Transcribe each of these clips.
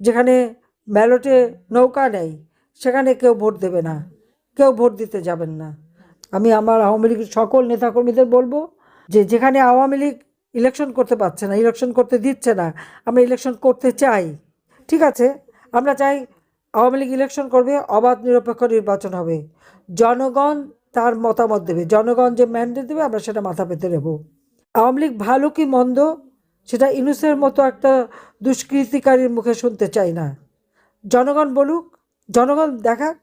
যেখানে ব্যালটে নৌকা নেই, সেখানে কেউ ভোট দেবে না, কেউ ভোট দিতে যাবেন না। আমি আমার আওয়ামী লীগের সকল নেতাকর্মীদের বলব যে যেখানে আওয়ামী লীগ ইলেকশন করতে পারছে না ইলেকশন করতে দিচ্ছে না, আমরা ইলেকশন করতে চাই, ঠিক আছে? আমরা চাই আওয়ামী লীগ ইলেকশন করবে, অবাধ নিরপেক্ষ নির্বাচন হবে। জনগণ তার মতামত দেবে, জনগণ যে ম্যান্ডেট দেবে, আমরা সেটা মাথা পেতে নেব। আওয়ামী লীগ ভালো কি মন্দ সেটা ইনুসের মতো একটা দুষ্কৃতিকারীর মুখে শুনতে চাই না। জনগণ বলুক, জনগণ দেখাক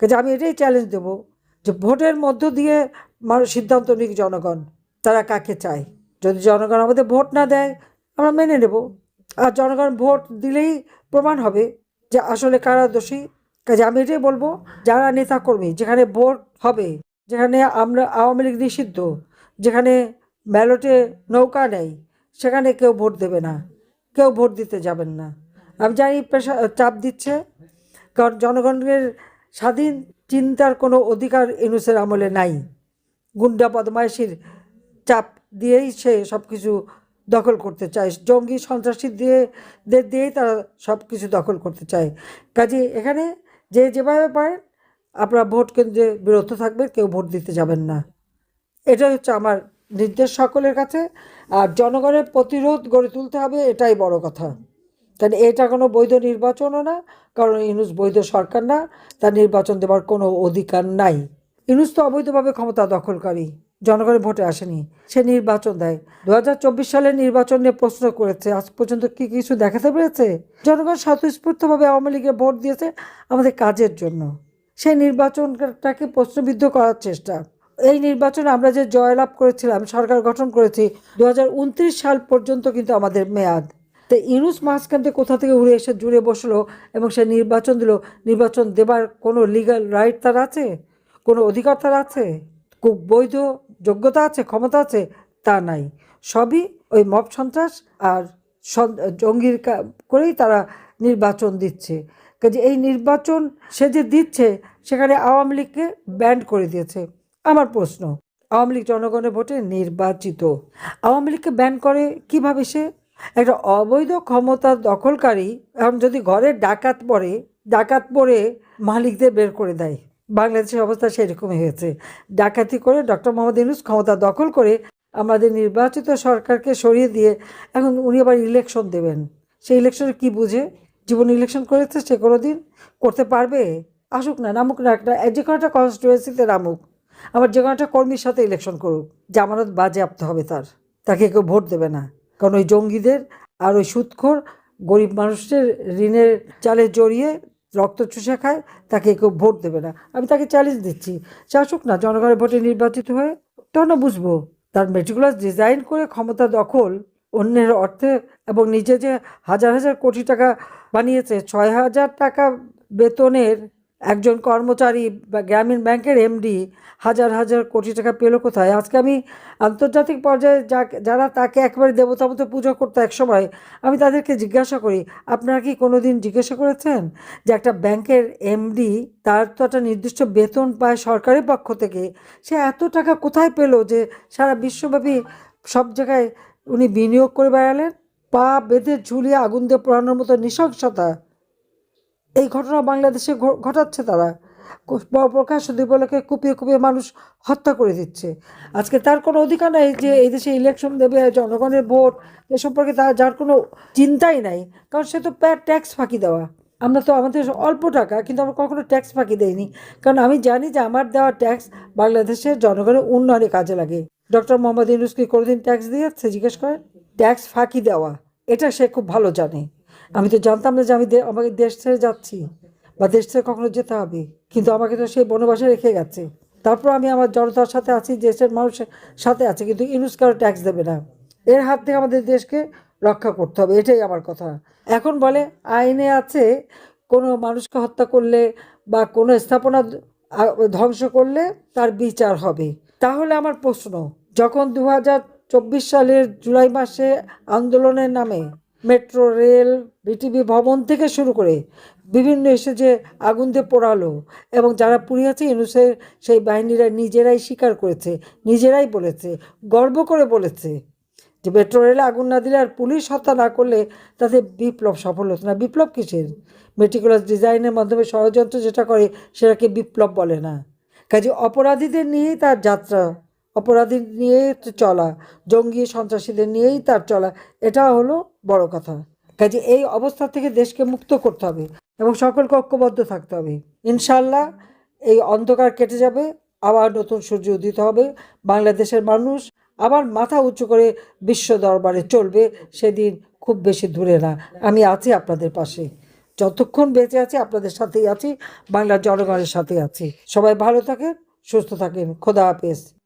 কাজে আমি এটাই চ্যালেঞ্জ দেবো যে ভোটের মধ্য দিয়ে মানুষ সিদ্ধান্ত নিক জনগণ, তারা কাকে চায়। যদি জনগণ আমাদের ভোট না দেয়, আমরা মেনে নেব। আর জনগণ ভোট দিলেই প্রমাণ হবে যে আসলে কারা দোষী। কাজে আমি এটাই বলব, যারা নেতাকর্মী, যেখানে ভোট হবে, যেখানে আমরা আওয়ামী লীগ নিষিদ্ধ, যেখানে ব্যালটে নৌকা নেই সেখানে কেউ ভোট দেবে না, কেউ ভোট দিতে যাবেন না। আমি জানি পেশা, চাপ দিচ্ছে, কারণ জনগণের স্বাধীন চিন্তার কোনো অধিকার ইনুসের আমলে নাই। গুন্ডা বদমাইশির চাপ দিয়েই সে সব কিছু দখল করতে চায়। জঙ্গি সন্ত্রাসী দিয়ে দিয়েই তারা সব কিছু দখল করতে চায়। কাজে এখানে যে যেভাবে পারেন, আপনারা ভোট কেন্দ্রে বিরত থাকবেন, কেউ ভোট দিতে যাবেন না। এটাই হচ্ছে আমার নির্দেশ সকলের কাছে, আর জনগণের প্রতিরোধ গড়ে তুলতে হবে, এটাই বড় কথা। কারণ এটা কোনো বৈধ নির্বাচনও না, কারণ ইনুস বৈধ সরকার না, তার নির্বাচন দেওয়ার কোনো অধিকার নাই। ইনুস তো অবৈধভাবে ক্ষমতা দখলকারী, জনগণের ভোটে আসেনি, সে নির্বাচন দেয়। দু হাজার চব্বিশ সালের নির্বাচন নিয়ে প্রশ্ন করেছে, আজ পর্যন্ত কি কিছু দেখাতে পেরেছে? জনগণ স্বতঃস্ফূর্তভাবে আওয়ামী লীগে ভোট দিয়েছে আমাদের কাজের জন্য। সেই নির্বাচনটাকে প্রশ্নবিদ্ধ করার চেষ্টা। এই নির্বাচনে আমরা যে জয়লাভ করেছিলাম, সরকার গঠন করেছি দু হাজার উনত্রিশ সাল পর্যন্ত কিন্তু আমাদের মেয়াদ। তো ইউনুস মাঝখান থেকে কোথা থেকে উড়ে এসে জুড়ে বসল এবং সে নির্বাচন দিল, নির্বাচন দেবার কোনো লিগ্যাল রাইট তার আছে? কোনো অধিকার তার আছে? খুব বৈধ যোগ্যতা আছে, ক্ষমতা আছে? তা নাই। সবই ওই মব সন্ত্রাস আর জঙ্গির করেই তারা নির্বাচন দিচ্ছে। কাজে এই নির্বাচন সে যে দিচ্ছে, সেখানে আওয়ামী লীগকে ব্যান্ড করে দিয়েছে। আমার প্রশ্ন, আওয়ামী লীগ জনগণের ভোটে নির্বাচিত, আওয়ামী লীগকে ব্যান করে কীভাবে সে? একটা অবৈধ ক্ষমতা দখলকারী, এখন যদি ঘরে ডাকাত পড়ে ডাকাত পড়ে মালিকদের বের করে দেয়। বাংলাদেশের অবস্থা সেরকমই হয়েছে। ডাকাতি করে ডক্টর মোহাম্মদ ইউনুস ক্ষমতা দখল করে আমাদের নির্বাচিত সরকারকে সরিয়ে দিয়ে এখন উনি আবার ইলেকশন দেবেন। সেই ইলেকশনে কি বুঝে? জীবন ইলেকশন করেছে সে কোনো দিন করতে পারবে? আসুক না, নামুক না, একটা, যে কোনো একটা কনস্টিটুয়েন্সিতে নামুক। আবার যে কোনো একটা কর্মীর সাথে ইলেকশন করুক, জামানত বাজেয়াপ্ত হবে তার। তাকে কেউ ভোট দেবে না। কারণ ওই জঙ্গিদের আর ওই সুৎখোর গরিব মানুষের ঋণের চালে জড়িয়ে রক্ত চুষে খায়, তাকে কেউ ভোট দেবে না। আমি তাকে চ্যালেঞ্জ দিচ্ছি। আসুক না, জনগণের ভোটে নির্বাচিত হয়ে তখন বুঝব। তার মেটিকুলাস ডিজাইন করে ক্ষমতা দখল অন্যের অর্থে এবং নিজে যে হাজার হাজার কোটি টাকা বানিয়েছে, ছয় হাজার টাকা বেতনের একজন কর্মচারী বা গ্রামীণ ব্যাংকের এমডি হাজার হাজার কোটি টাকা পেল কোথায়? আজকে আমি আন্তর্জাতিক পর্যায়ে যা যারা তাকে একবারে দেবতা মতো পুজো করতো এক সময় আমি তাদেরকে জিজ্ঞাসা করি, আপনারা কি কোনো দিন জিজ্ঞাসা করেছেন যে একটা ব্যাংকের এমডি তার তো একটা নির্দিষ্ট বেতন পায় সরকারের পক্ষ থেকে? সে এত টাকা কোথায় পেল যে সারা বিশ্বব্যাপী সব জায়গায় উনি বিনিয়োগ করে বেড়ালেন? পা বেঁধে ঝুলিয়ে আগুন দিয়ে পোড়ানোর মতো নৃশংসতা। এই ঘটনা বাংলাদেশে ঘটাচ্ছে তারা। কু- প- প্রকাশ দিবলকে কুপিয়ে কুপিয়ে মানুষ হত্যা করে দিচ্ছে। আজকে তার কোনো অধিকার নাই যে এই দেশে ইলেকশন দেবে, জনগণের ভোট, এ সম্পর্কে তার যার কোনো চিন্তাই নাই, কারণ সে তো প্যাট ট্যাক্স ফাঁকি দেওয়া। আমরা তো আমাদের অল্প টাকা, কিন্তু আমরা কখনো ট্যাক্স ফাঁকি দেইনি। কারণ আমি জানি যে আমার দেওয়া ট্যাক্স বাংলাদেশের জনগণের উন্নয়নে কাজে লাগে। ডক্টর মোহাম্মদ ইউনুস কি কোনোদিন ট্যাক্স দিয়ে দিয়েছে? জিজ্ঞেস করেন। ট্যাক্স ফাঁকি দেওয়া, এটা সে খুব ভালো জানে। আমি তো জানতাম না যে আমি আমাকে দেশ ছেড়ে যাচ্ছি বা দেশ ছেড়ে কখনো যেতে হবে। কিন্তু আমাকে তো সেই বনবাসে রেখে গেছে। তারপর আমি আমার জনতার সাথে আছি, দেশের মানুষের সাথে আছি, কিন্তু ইউনুস কারও ট্যাক্স দেবে না। এর হাত থেকে আমাদের দেশকে রক্ষা করতে হবে, এটাই আমার কথা। এখন বলে, আইনে আছে, কোনো মানুষকে হত্যা করলে বা কোনো স্থাপনা ধ্বংস করলে তার বিচার হবে। তাহলে আমার প্রশ্ন, যখন দু হাজার চব্বিশ সালের জুলাই মাসে আন্দোলনের নামে মেট্রো, রেল, বিটিভি ভবন থেকে শুরু করে বিভিন্ন এসে যে আগুন দিয়ে পোড়ালো এবং যারা পুড়িয়েছে ইউনুসের সেই বাহিনীরা নিজেরাই স্বীকার করেছে, নিজেরাই বলেছে, গর্ব করে বলেছে যে মেট্রো, রেলে আগুন না দিলে আর পুলিশ হত্যা না করলে তাতে বিপ্লব সফল হতো না। বিপ্লব কিসের? মেটিকুলাস ডিজাইনের মাধ্যমে ষড়যন্ত্র যেটা করে সেটাকে বিপ্লব বলে না। কাজে অপরাধীদের নিয়েই তার যাত্রা অপরাধী নিয়ে চলা, জঙ্গি সন্ত্রাসীদের নিয়েই তার চলা, এটা হলো বড় কথা। কাজে এই অবস্থা থেকে দেশকে মুক্ত করতে হবে এবং সকলকে ঐক্যবদ্ধ থাকতে হবে। ইনশাল্লাহ এই অন্ধকার কেটে যাবে, আবার নতুন সূর্য উদিত হবে, বাংলাদেশের মানুষ আবার মাথা উঁচু করে বিশ্ব দরবারে চলবে, সেদিন খুব বেশি দূরে না। আমি আছি আপনাদের পাশে। যতক্ষণ বেঁচে আছি, আপনাদের সাথেই আছি, বাংলার জনগণের সাথে আছি। সবাই ভালো থাকেন, সুস্থ থাকেন। খোদা হাফেজ।